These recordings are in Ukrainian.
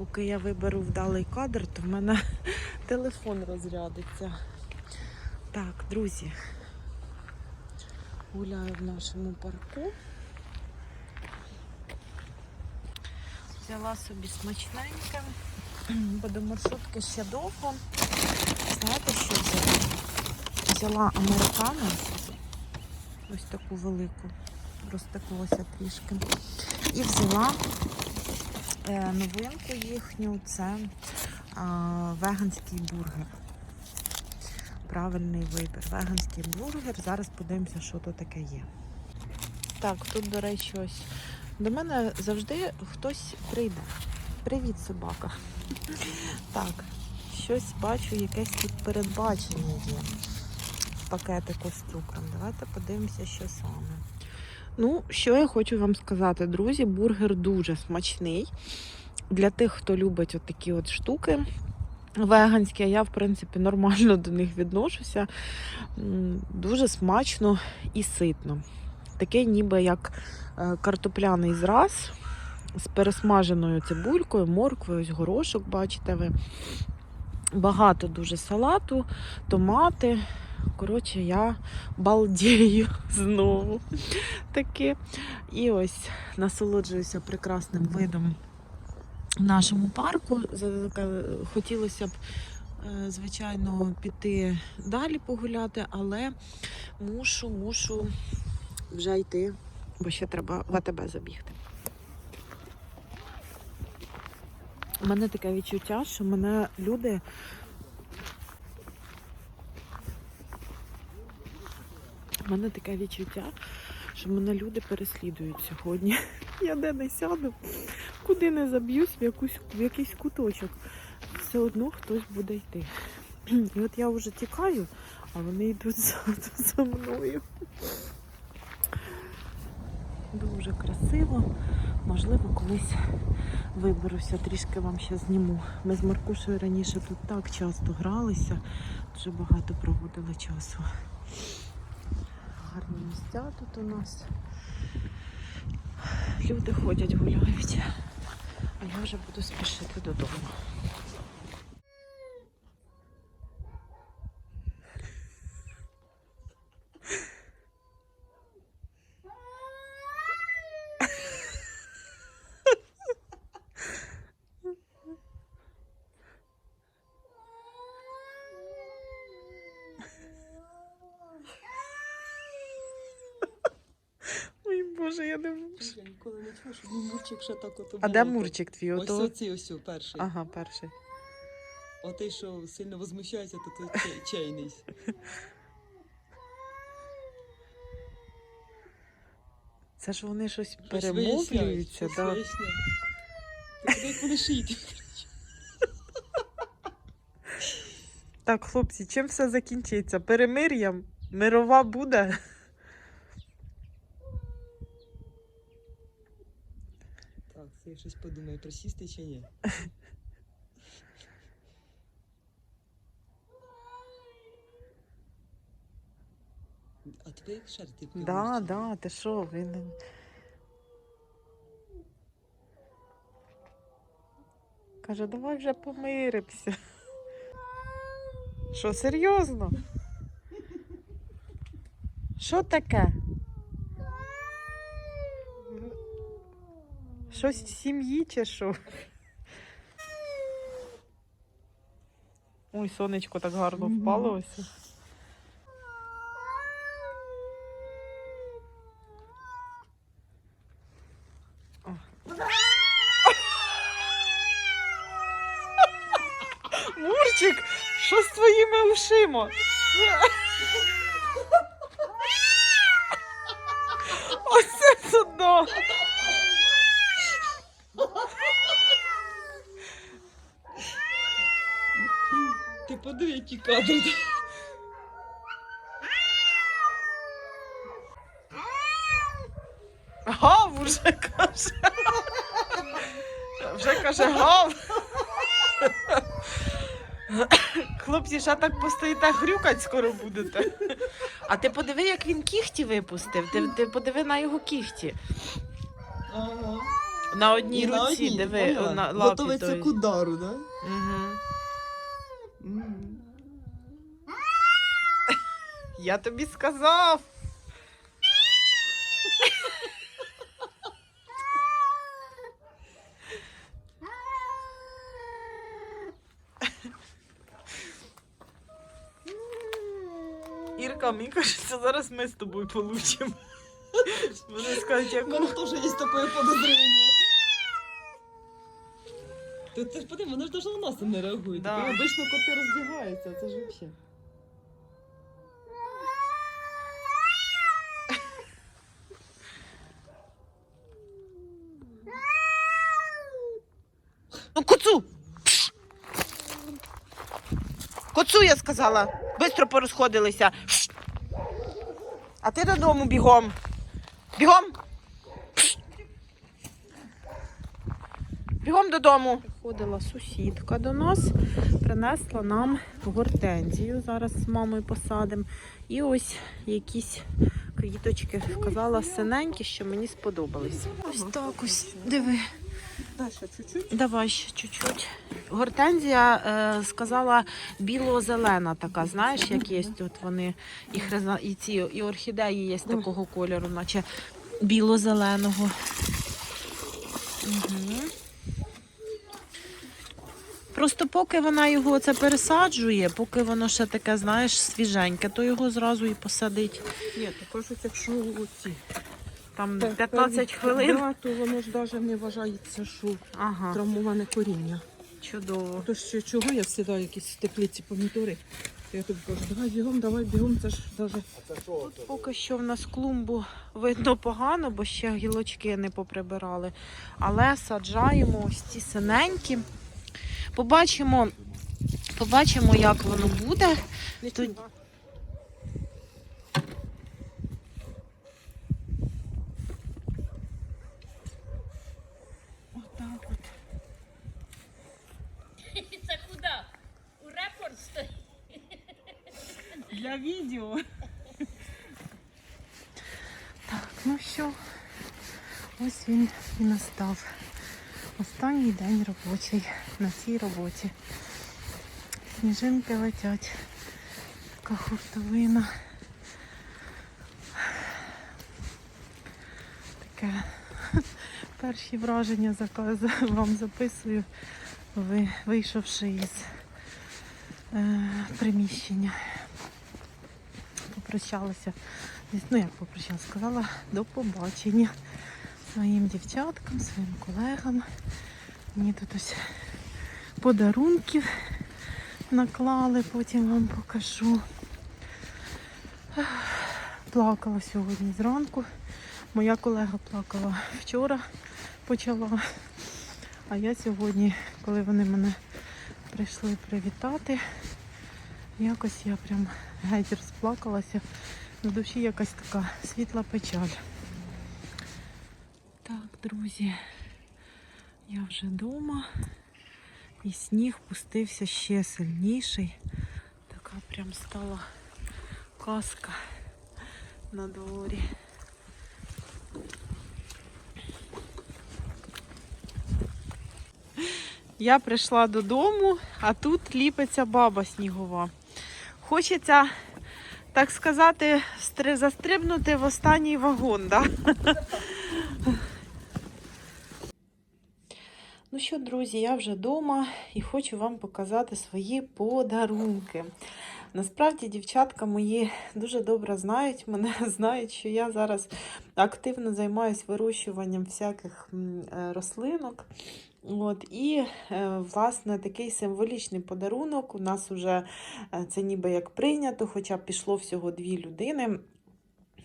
Поки я виберу вдалий кадр, то в мене телефон розрядиться. Так, друзі, гуляю в нашому парку. Взяла собі смачненьке, бо до маршрутки ще довго. Знаєте, що взяла? Взяла американо, ось таку велику, розтеклося трішки. І взяла новинку їхню, це веганський бургер. Правильний вибір. Веганський бургер. Зараз подивимося, що то таке є. Так, тут, до речі, ось до мене завжди хтось прийде. Привіт, собака. Так, щось бачу, якесь тут передбачення є в пакетику з цукром. Давайте подивимося, що саме. Ну, що я хочу вам сказати, друзі, бургер дуже смачний. Для тих, хто любить от такі от штуки веганські, а я, в принципі, нормально до них відношуся. Дуже смачно і ситно. Такий ніби як е, картопляний зраз з пересмаженою цибулькою, морквою, горошок, бачите ви. Багато дуже салату, томати. Коротше, я балдію знову таки. І ось насолоджуюся прекрасним видом в нашому парку. Хотілося б, е, звичайно, піти далі погуляти, але мушу, мушу вже йти, бо ще треба в АТБ забігти. У мене таке відчуття, що мене люди. У мене таке відчуття, що мене люди переслідують сьогодні. Я де не сяду, куди не заб'юсь в, якусь, в якийсь куточок. Все одно хтось буде йти. І от я вже тікаю, а вони йдуть за, за мною. Дуже красиво. Можливо, колись виберуся, трішки вам ще зніму. Ми з Маркушею раніше тут так часто гралися, дуже багато проводили часу. Гарні місця тут у нас. Люди ходять, гуляють. А я вже буду спішити додому. Ой, Боже, я не можу. Я ніколи не чула, що мій мурчик ще так ото А де. Мурчик твій? Ось Ото... оці ось перший. Ага, перший. Отий, що сильно возмущається, то той чей- чейний. Це ж вони щось Щось перемовлюються, щось да. Ти як вони шиють? Так, хлопці, чим все закінчиться? Перемир'ям? Мирова буде? Я щось подумаю, присісти чи ні. А тебе як шарти Да, да, ти що, він. Каже, давай вже помиримося. Що, серйозно? Що таке? Щось в сім'ї чи що? Ой, сонечко так гарно впало ось. Мурчик, що з твоїми ушима? Оце це да. Ти які кадри. Гав уже каже. Вже каже гав. Хлопці, ще так постоїте грюкать скоро будете. А ти подиви, як він кіхті випустив. Ти, ти подиви на його кіхті. Ага. На одній І на руці, одній, диви, поняла? на лапі Готовиться той. к удару, да? Угу. Я тобі сказав. Ірка, мені кажеться, зараз ми з тобою получимо. Вони скажуть, У мене теж є таке подозріння. Ти, ж подиви, вони ж навіть на нас не реагують. Да. Да. Обично коти розбігаються, це ж взагалі. Ну, коцу! Пш! Коцу, я сказала. Бистро порозходилися. Пш! А ти додому бігом. Бігом. Пш! Бігом додому. Приходила сусідка до нас, принесла нам гортензію. Зараз з мамою посадимо. І ось якісь квіточки. Сказала синенькі, що мені сподобались. Ось так ось. Диви. Даша, чуть-чуть. Давай ще чуть-чуть. Гортензія е, сказала біло-зелена така, знаєш, як є от вони і хриза, і ці і орхідеї є такого кольору, наче біло-зеленого. Угу. Просто поки вона його це пересаджує, поки воно ще таке, знаєш, свіженьке, то його зразу і посадить. Ні, то кажуть, якщо оці Там 15 хвилин. Да, то воно ж навіть не вважається, що Ага, травмоване коріння. чудово. То ще чого я всегда якісь в теплиці помідори. Я тобі кажу, давай бігом, давай бігом, це ж навіть Тут поки що в нас клумбу видно погано, бо ще гілочки не поприбирали. Але саджаємо ось ці синенькі. Побачимо, побачимо, як воно буде. Тут- Отак от. Це куди? У репорт стоїть. Для відео. Так, ну що, ось він і настав. Останній день робочий на цій роботі. Сніжинки летять. Така хуртовина. Таке перші враження вам записую, вийшовши із е, приміщення. Попрощалася. Ну як попрощалася, сказала до побачення своїм дівчаткам, своїм колегам. Мені тут ось подарунків наклали, потім вам покажу. Плакала сьогодні зранку. Моя колега плакала вчора, почала. А я сьогодні, коли вони мене прийшли привітати, якось я прям геть розплакалася. На душі якась така світла печаль. Так, друзі, я вже вдома. І сніг пустився ще сильніший. Така прям стала казка на дворі. Я прийшла додому, а тут ліпиться баба снігова. Хочеться, так сказати, застрибнути в останній вагон. Да? Ну що, друзі, я вже вдома і хочу вам показати свої подарунки. Насправді, дівчатка мої дуже добре знають мене, знають, що я зараз активно займаюся вирощуванням всяких е, рослинок. От, і, е, власне, такий символічний подарунок. У нас вже е, це ніби як прийнято, хоча пішло всього дві людини.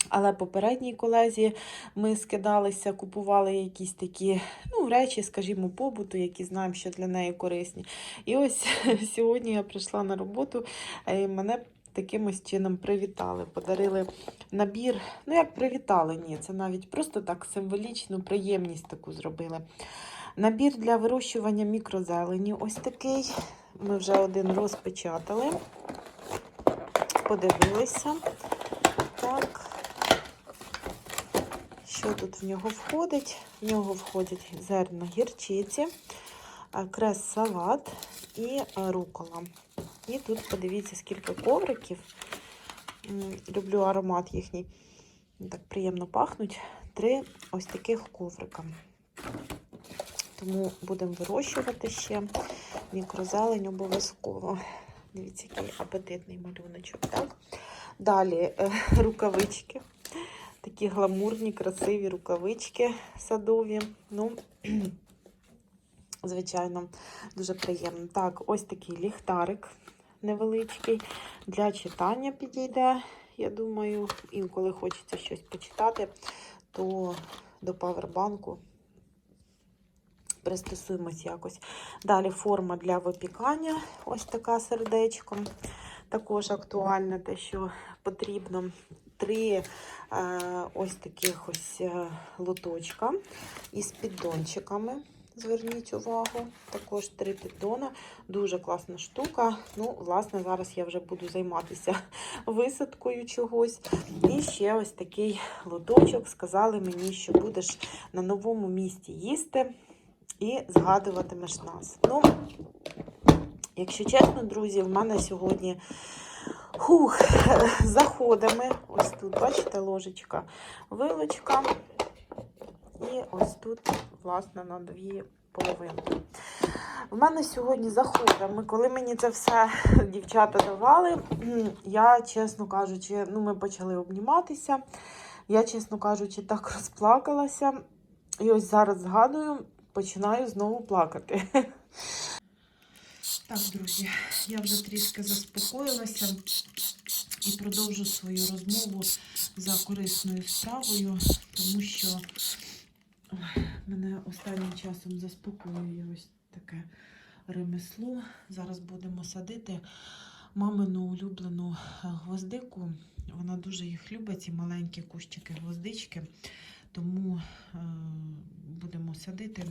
Але попередній колезі ми скидалися, купували якісь такі ну, речі, скажімо, побуту, які знаємо, що для неї корисні. І ось сьогодні я прийшла на роботу е, і мене таким ось чином привітали. Подарили набір. Ну, як привітали, ні, це навіть просто так символічну приємність таку зробили. Набір для вирощування мікрозелені. Ось такий. Ми вже один розпечатали. Подивилися. Так. Що тут в нього входить? В нього входять зерна гірчиці, е, крес-салат і е, рукола. І тут подивіться, скільки ковриків. Люблю аромат їхній. Так приємно пахнуть. Три ось таких коврика. Тому будемо вирощувати ще мікрозелень обов'язково. Дивіться, який апетитний малюночок, так? Далі е, рукавички. Такі гламурні, красиві рукавички садові. Ну, звичайно, дуже приємно. Так, ось такий ліхтарик невеличкий. Для читання підійде, я думаю. Інколи хочеться щось почитати, то до павербанку пристосуємось якось. Далі форма для випікання, ось така сердечком. Також актуальне те, що потрібно. Три е, ось таких ось е, лоточка із піддончиками. Зверніть увагу, також три піддона. Дуже класна штука. Ну, власне, зараз я вже буду займатися висадкою чогось. І ще ось такий лоточок. Сказали мені, що будеш на новому місці їсти і згадуватимеш нас. Ну, якщо чесно, друзі, в мене сьогодні хух, заходами. Ось тут, бачите, ложечка, вилочка. І ось тут, власне, на дві половинки. В мене сьогодні заходами, коли мені це все дівчата давали, я, чесно кажучи, ну, ми почали обніматися. Я, чесно кажучи, так розплакалася. І ось зараз згадую, починаю знову плакати. Так, друзі, я вже трішки заспокоїлася і продовжу свою розмову за корисною справою, тому що мене останнім часом заспокоює ось таке ремесло. Зараз будемо садити мамину улюблену гвоздику. Вона дуже їх любить, ці маленькі кущики гвоздички, тому е, будемо садити.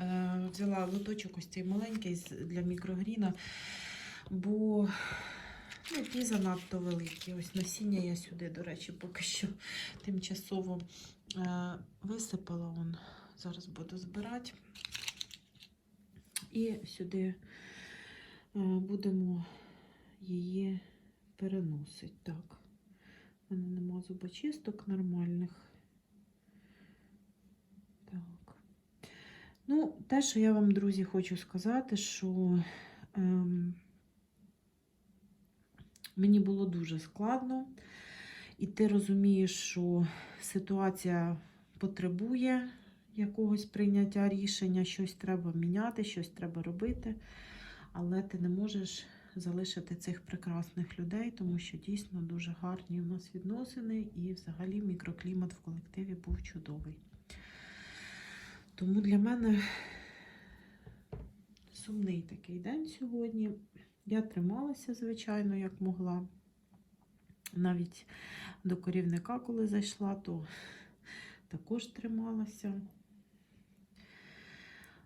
Е, Взяла лоточок ось цей маленький для мікрогріна, бо ну, ті занадто великі. Ось насіння я сюди, до речі, поки що тимчасово е, висипала. Он. Зараз буду збирати. І сюди будемо її переносити. Так. У мене нема зубочисток нормальних. Так. Ну, те, що я вам, друзі, хочу сказати, що ем, мені було дуже складно, і ти розумієш, що ситуація потребує якогось прийняття рішення, щось треба міняти, щось треба робити, але ти не можеш залишити цих прекрасних людей, тому що дійсно дуже гарні у нас відносини, і взагалі мікроклімат в колективі був чудовий. Тому для мене сумний такий день сьогодні. Я трималася, звичайно, як могла. Навіть до корівника, коли зайшла, то також трималася.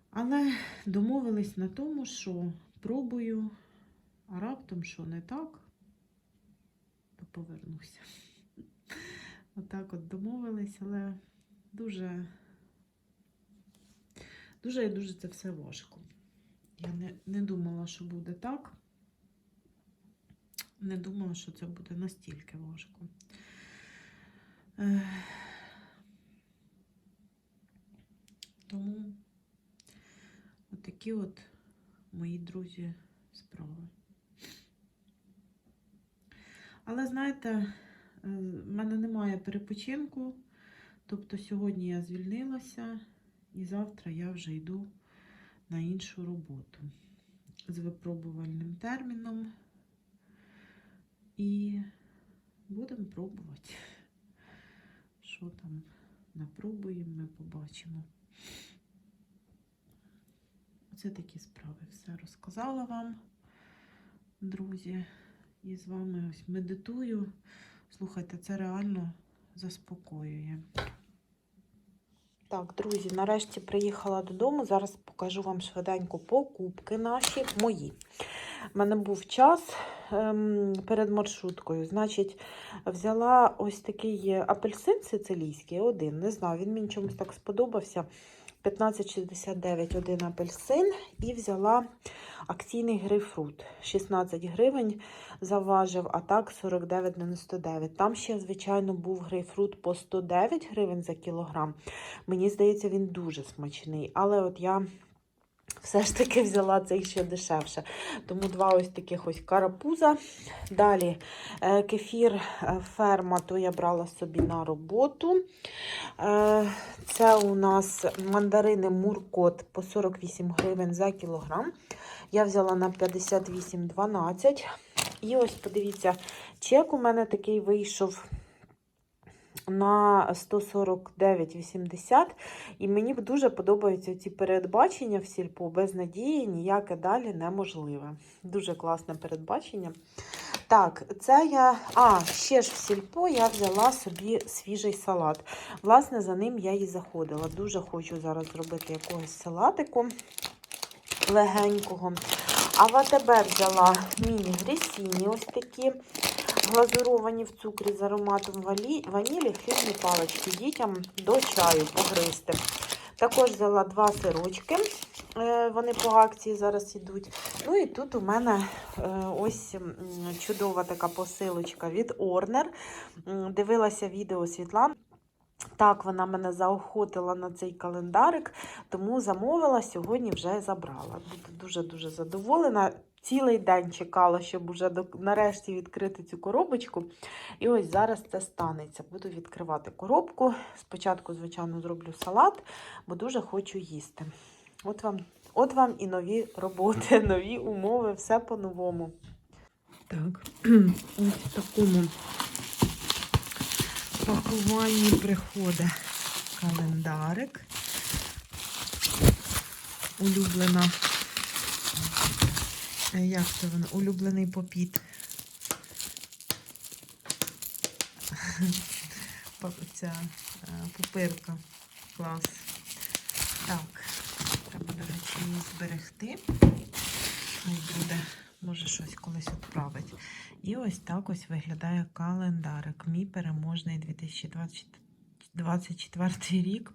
Але домовились на тому, що пробую, а раптом, що не так, то повернуся. Отак от домовились, але дуже Дуже і дуже це все важко. Я не, не думала, що буде так. Не думала, що це буде настільки важко. Тому отакі от мої друзі справи. Але знаєте, е, в мене немає перепочинку. Тобто сьогодні я звільнилася. І завтра я вже йду на іншу роботу з випробувальним терміном. І будемо пробувати. Що там напробуємо, ми побачимо. Оце такі справи. Все розказала вам, друзі. І з вами ось медитую. Слухайте, це реально заспокоює. Так, друзі, нарешті приїхала додому. Зараз покажу вам швиденько покупки наші мої. в мене був час ем, перед маршруткою. Значить, взяла ось такий апельсин сицилійський, один. Не знаю, він мені чомусь так сподобався. 15,69 один апельсин. І взяла акційний грейпфрут. 16 гривень заважив, а так 49,99. Там ще, звичайно, був грейпфрут по 109 гривень за кілограм. Мені здається, він дуже смачний. Але от я все ж таки взяла цей ще дешевше. Тому два ось таких ось карапуза. Далі е, кефір е, ферма, то я брала собі на роботу. Е, Це у нас мандарини Муркот по 48 гривень за кілограм. Я взяла на 58,12. І ось подивіться, чек у мене такий вийшов на 149,80. І мені дуже подобаються ці передбачення в сільпо. Без надії ніяке далі неможливе. Дуже класне передбачення. Так, це я. А, ще ж в сільпо я взяла собі свіжий салат. Власне, за ним я і заходила. Дуже хочу зараз зробити якогось салатику легенького. А в АТБ взяла міні-грісіні, ось такі глазуровані в цукрі з ароматом ванілі, хлібні палички дітям до чаю погризти. Також взяла два сирочки, е, вони по акції зараз йдуть. Ну і тут у мене е, ось чудова така посилочка від Орнер. Дивилася відео Світлани. Так, вона мене заохотила на цей календарик, тому замовила, сьогодні вже забрала. Буду дуже-дуже задоволена. Цілий день чекала, щоб уже до, нарешті відкрити цю коробочку. І ось зараз це станеться. Буду відкривати коробку. Спочатку, звичайно, зроблю салат, бо дуже хочу їсти. От вам, от вам і нові роботи, нові умови, все по-новому. Так, ось в такому пакуванні приходить календарик. Улюблена. Е, Як це воно? Улюблений попіт. Ця е, пупирка. Клас. Так, треба, до речі, її зберегти. Хай буде, може щось колись відправить. І ось так ось виглядає календарик. Мій переможний 2024 рік.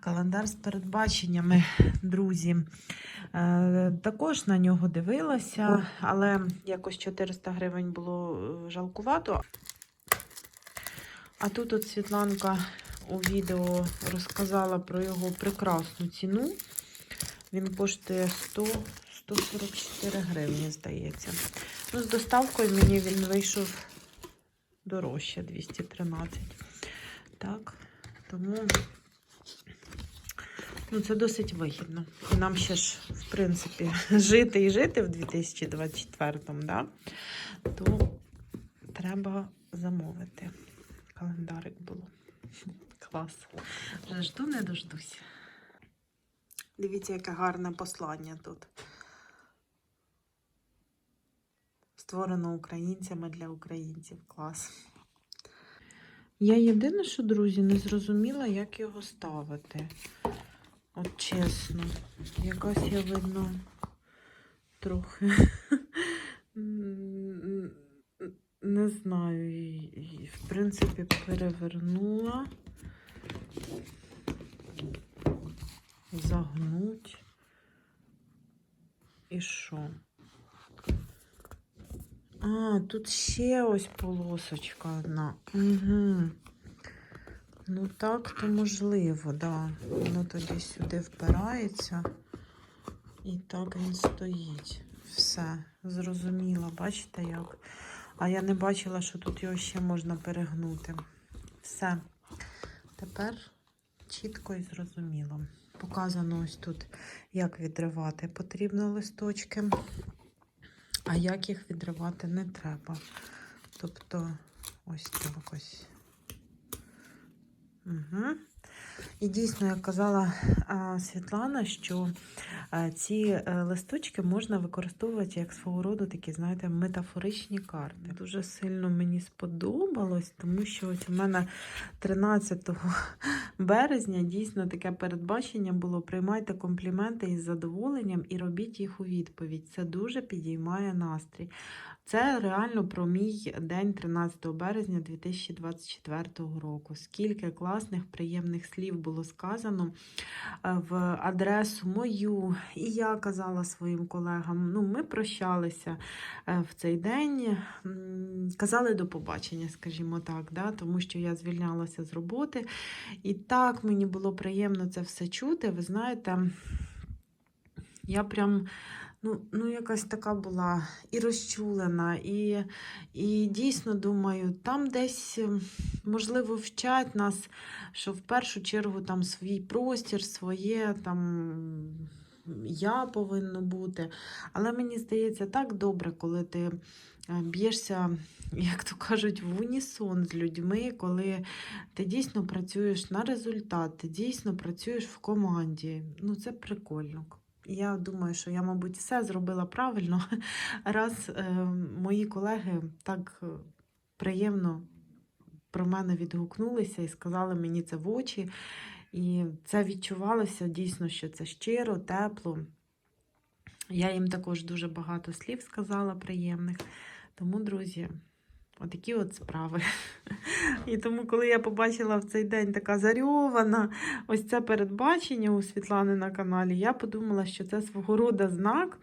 Календар з передбаченнями, друзі. Е, також на нього дивилася, але якось 400 гривень було е, жалкувато. А тут от Світланка у відео розказала про його прекрасну ціну. Він коштує 100 144 гривні, здається. Ну, з доставкою мені він вийшов дорожче 213. Так, тому ну, це досить вигідно. І нам ще ж, в принципі, жити і жити в 2024-му, да? то треба замовити. Календарик було. Клас. Вже жду, не дождусь. Дивіться, яке гарне послання тут. Створено українцями для українців. Клас. Я єдине, що, друзі, не зрозуміла, як його ставити. От чесно. Якась я видно трохи. Не знаю. В принципі, перевернула. Загнуть. І що? А, тут ще ось полосочка одна. Угу. Ну так, то можливо, да. Воно тоді сюди впирається. І так він стоїть. Все, зрозуміла, бачите як? А я не бачила, що тут його ще можна перегнути. Все. Тепер чітко і зрозуміло. Показано ось тут, як відривати потрібно листочки. А як їх відривати не треба. Тобто, ось так ось. Угу. І дійсно, як казала Світлана, що Ці е, листочки можна використовувати як свого роду такі, знаєте, метафоричні карти. Дуже сильно мені сподобалось, тому що ось у мене 13 березня дійсно таке передбачення було: приймайте компліменти із задоволенням і робіть їх у відповідь. Це дуже підіймає настрій. Це реально про мій день 13 березня 2024 року. Скільки класних, приємних слів було сказано е, в адресу мою, і я казала своїм колегам. Ну, ми прощалися е, в цей день, казали до побачення, скажімо так, да? тому що я звільнялася з роботи. І так мені було приємно це все чути. Ви знаєте, я прям. Ну, ну, якась така була і розчулена, і, і дійсно думаю, там десь, ем, можливо, вчать нас, що в першу чергу там свій простір, своє там я повинно бути. Але мені здається, так добре, коли ти е, б'єшся, як то кажуть, в унісон з людьми, коли ти дійсно працюєш на результат, ти дійсно працюєш в команді. Ну, це прикольно. Я думаю, що я, мабуть, все зробила правильно, раз е, мої колеги так е, приємно про мене відгукнулися і сказали мені це в очі. І це відчувалося дійсно, що це щиро, тепло. Я їм також дуже багато слів сказала приємних. Тому, друзі, отакі от справи. І тому, коли я побачила в цей день така зарьована, ось це передбачення у Світлани на каналі, я подумала, що це свого роду знак.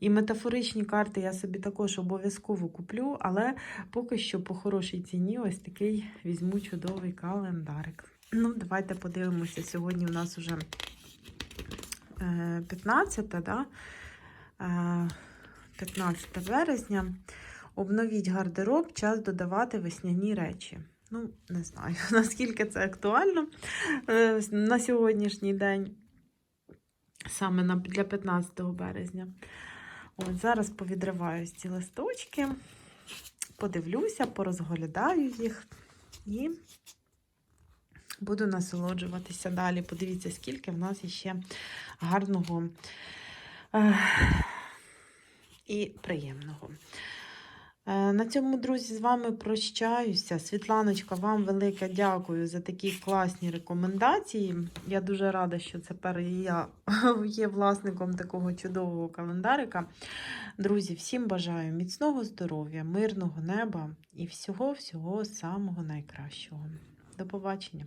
І метафоричні карти я собі також обов'язково куплю, але поки що по хорошій ціні ось такий візьму чудовий календарик. Ну, давайте подивимося. Сьогодні у нас вже 15, да? Е, 15 березня. Обновіть гардероб, час додавати весняні речі. Ну, не знаю, наскільки це актуально е, на сьогоднішній день, саме для 15 березня. От зараз повідриваю ці листочки, подивлюся, порозглядаю їх і буду насолоджуватися далі. Подивіться, скільки в нас іще гарного е, і приємного. Е, На цьому, друзі, з вами прощаюся. Світланочка, вам велике дякую за такі класні рекомендації. Я дуже рада, що тепер я є власником такого чудового календарика. Друзі, всім бажаю міцного здоров'я, мирного неба і всього-всього самого найкращого. До побачення!